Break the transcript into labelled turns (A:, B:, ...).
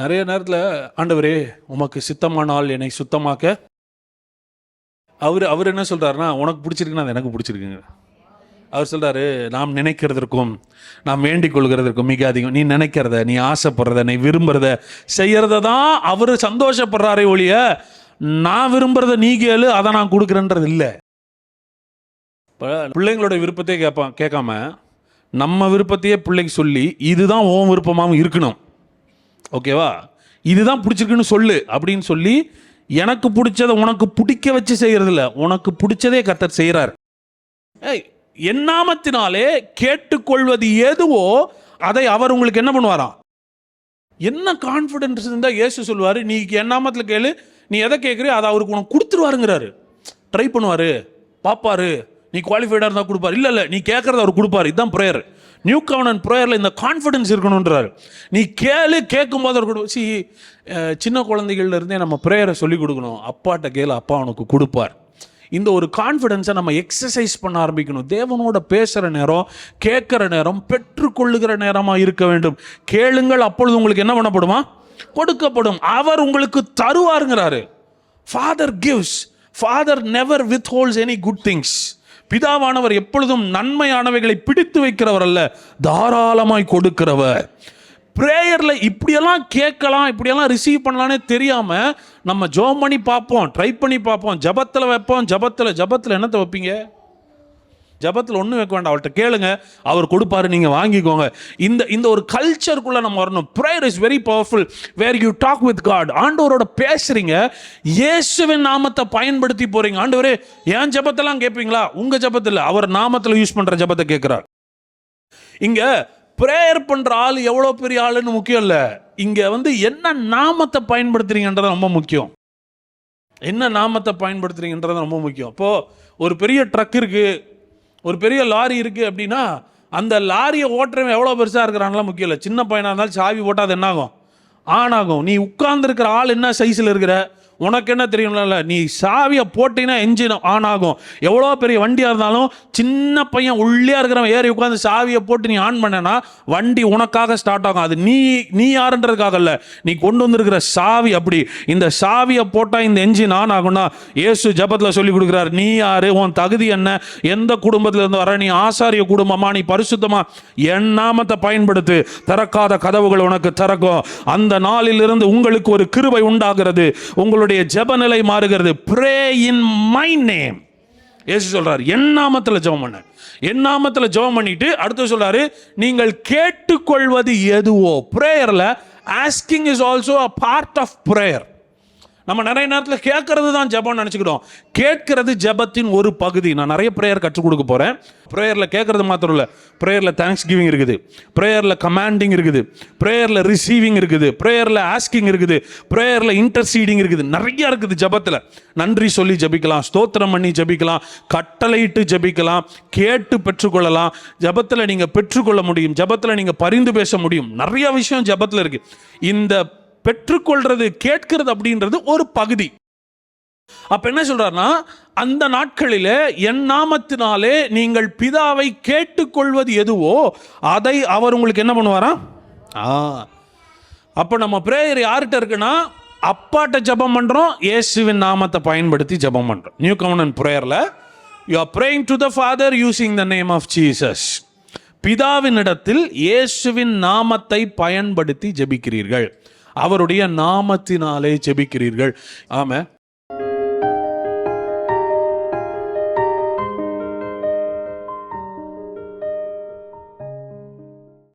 A: நிறைய நேரத்தில் ஆண்டவரே உமக்கு சித்தமானால் என்னை சுத்தமாக்க. அவர் அவர் என்ன சொல்கிறாருன்னா உனக்கு பிடிச்சிருக்குன்னா அது எனக்கு பிடிச்சிருக்குங்க. அவர் சொல்கிறாரு நாம் நினைக்கிறதற்கும் நாம் வேண்டிக் கொள்கிறதற்கும் மிக அதிகம். நீ நினைக்கிறத நீ ஆசைப்படுறத நீ விரும்புகிறத செய்கிறத தான் அவர் சந்தோஷப்படுறாரே ஒழிய நான் விரும்புகிறத நீ கேளு அதை நான் கொடுக்குறேன்றது இல்லை. இப்போ பிள்ளைங்களோட விருப்பத்தையே கேட்பான் கேட்காம நம்ம விருப்பத்தையே பிள்ளைக்கு சொல்லி இதுதான் ஓம் விருப்பமாகவும் இருக்கணும். ஓகேவா? இதுதான் பிடிச்சிருக்குன்னு சொல்லு அப்படின்னு சொல்லி எனக்கு பிடிச்சதை உனக்கு பிடிக்க வச்சு செய்கிறதில்ல உனக்கு பிடிச்சதே கத்தர் செய்கிறார் எண்ணாமத்தினாலே கேட்டுக்கொள்வது எதுவோ அதை அவர் உங்களுக்கு என்ன பண்ணுவாராம்? என்ன கான்ஃபிடென்ஸ் இருந்தால் ஏசு சொல்லுவார் நீ எண்ணாமத்தில் கேளு நீ எதை கேட்குறியோ அதை அவருக்கு உனக்கு கொடுத்துருவாருங்கிறாரு. ட்ரை பண்ணுவார் பார்ப்பாரு நீ குவாலிஃபைடாக இருந்தால் கொடுப்பாரு. இல்லை இல்லை நீ கேட்குறத அவர் கொடுப்பாரு. இதுதான் ப்ரேயர் நியூ கவனன் ப்ரேயரில் இந்த கான்ஃபிடன்ஸ் இருக்கணுன்றாரு நீ கேளு கேட்கும்போது போது கொடு சி சின்ன குழந்தைகள்லேருந்தே நம்ம ப்ரேயரை சொல்லிக் கொடுக்கணும். அப்பாட்ட கேளு அப்பா உனக்கு கொடுப்பார். இந்த ஒரு கான்ஃபிடென்ஸை நம்ம எக்ஸசைஸ் பண்ண ஆரம்பிக்கணும். தேவனோட பேசுகிற நேரம் கேட்குற நேரம் பெற்றுக்கொள்ளுகிற நேரமாக இருக்க வேண்டும். கேளுங்கள் அப்பொழுது உங்களுக்கு என்ன பண்ணப்படுமா? கொடுக்கப்படும். அவர் உங்களுக்கு தருவாருங்கிறாரு. Father gives father never withholds any good things பிதாவானவர் எப்பொழுதும் நன்மையானவைகளை பிடித்து வைக்கிறவர் அல்ல தாராளமாய் கொடுக்கிறவர். ப்ரேயரில் இப்படியெல்லாம் கேட்கலாம் இப்படியெல்லாம் ரிசீவ் பண்ணலான்னே தெரியாமல் நம்ம ஜோம் பண்ணி பார்ப்போம் ட்ரை பண்ணி பார்ப்போம் ஜபத்தில் வைப்போம் ஜபத்தில் ஜபத்தில் என்னத்தை வைப்பீங்க? ஜபத்தில் ஒன்றும் வைக்க வேண்டாம் அவர்கிட்ட கேளுங்க. அவர் கொடுப்பாரு நீங்கள் வாங்கிக்கோங்க. இந்த இந்த ஒரு கல்ச்சருக்குள்ளே நம்ம வரணும். Prayer is very powerful where you talk with God ஆண்டவரோட பேசுகிறீங்க இயேசுவின் நாமத்தை பயன்படுத்தி போகிறீங்க ஆண்டவரே என் ஜபத்தெல்லாம் கேட்பீங்களா உங்கள் ஜபத்தில் அவர் நாமத்தில் யூஸ் பண்ணுற ஜபத்தை கேட்குறார் இங்கே ப்ரேயர் பண்ணுற ஆள் எவ்வளோ பெரிய ஆளுன்னு முக்கியம் இல்லை. இங்கே வந்து என்ன நாமத்தை பயன்படுத்துறீங்கன்றது ரொம்ப முக்கியம். என்ன நாமத்தை பயன்படுத்துறீங்கன்றது ரொம்ப முக்கியம். இப்போது ஒரு பெரிய ட்ரக் இருக்குது ஒரு பெரிய லாரி இருக்குது அப்படின்னா அந்த லாரியை ஓட்டுறவன் எவ்வளோ பெருசாக இருக்கிறான்லாம் முக்கியம் இல்லை. சின்ன பையனாக இருந்தாலும் சாவி போட்டால் அது என்னாகும்? நீ உட்கார்ந்துருக்கிற ஆள் என்ன சைஸில் இருக்கிற? உனக்கு என்ன தெரியும்ல நீ சாவியை போட்டீங்கன்னா என்ஜின் ஆன் ஆகும். எவ்வளோ பெரிய வண்டியாக இருந்தாலும் சின்ன பையன் உள்ளே இருக்கிறவன் ஏறி உட்காந்து சாவியை போட்டு நீ ஆன் பண்ணனா வண்டி உனக்காக ஸ்டார்ட் ஆகும். அது நீ நீ யாருன்றதுக்காக இல்லை நீ கொண்டு வந்திருக்கிற சாவி அப்படி. இந்த சாவியை போட்டால் இந்த என்ஜின் ஆன் ஆகும்னா ஏசு ஜபத்தில் சொல்லி கொடுக்குறாரு நீ யாரு? உன் தகுதி என்ன? எந்த குடும்பத்தில் இருந்து வர? நீ ஆசாரிய குடும்பமா? நீ பரிசுத்தமா? என் நாமத்தை பயன்படுத்து. திறக்காத கதவுகள் உனக்கு திறக்கும். அந்த நாளிலிருந்து உங்களுக்கு ஒரு கிருபை உண்டாகிறது. உங்களுடைய ஜெபநிலை மாறுகிறது. Pray in my name Yesu சொல்கிறார் என் நாமத்தில் ஜெபம் பண்ண. என் நாமத்தில் ஜெபம் பண்ணிட்டு அடுத்து சொல்கிறாரு நீங்கள் கேட்டுக்கொள்வது எதுவோ? ப்ரேயரில் asking is also a part of prayer நம்ம நிறைய நேரத்தில் கேட்கறது தான் ஜெபம்னு நினச்சிக்கிட்டோம். கேட்கறது ஜெபத்தின் ஒரு பகுதி. நான் நிறைய ப்ரேயர் கற்றுக் கொடுக்க போகிறேன் ப்ரேயரில் கேட்கறது மாத்திரம் இல்லை. ப்ரேயரில் தேங்க்ஸ் கிவிங் இருக்குது. ப்ரேயரில் கமாண்டிங் இருக்குது. ப்ரேயரில் ரிசீவிங் இருக்குது. ப்ரேயரில் ஆஸ்கிங் இருக்குது. ப்ரேயரில் இன்டர்சீடிங் இருக்குது. நிறைய இருக்குது ஜெபத்தில். நன்றி சொல்லி ஜெபிக்கலாம். ஸ்தோத்திரம் பண்ணி ஜெபிக்கலாம். கட்டளையிட்டு ஜெபிக்கலாம். கேட்டு பெற்றுக்கொள்ளலாம். ஜெபத்தில் நீங்கள் பெற்றுக்கொள்ள முடியும். ஜெபத்தில் நீங்கள் பரிந்து பேச முடியும். நிறைய விஷயம் ஜெபத்தில் இருக்குது இந்த பெற்றுக்கொள்றது கேட்கிறது அப்படின்றது ஒரு பகுதி. அப்ப என்ன சொல்றாருன்னா அந்த நாட்களிலே என் நாமத்தினாலே நீங்கள் பிதாவை கேட்டுக்கொள்வது எதுவோ அதை அவர் உங்களுக்கு என்ன பண்ணுவாரா? ஆ. அப்போ நம்ம பிரேயர் யார்கிட்ட இருக்குன்னா அப்பாட்ட ஜெபம் பண்றோம் இயேசுவின் நாமத்தை பயன்படுத்தி ஜெபம் பண்றோம். நியூ கவர்னன் ப்ரேயரில் you are praying to the father using the name of Jesus பிதாவினிடத்தில் இயேசுவின் நாமத்தை பயன்படுத்தி ஜெபிக்கிறீர்கள். அவருடைய நாமத்தினாலே ஜெபிக்கிறீர்கள். ஆமாம்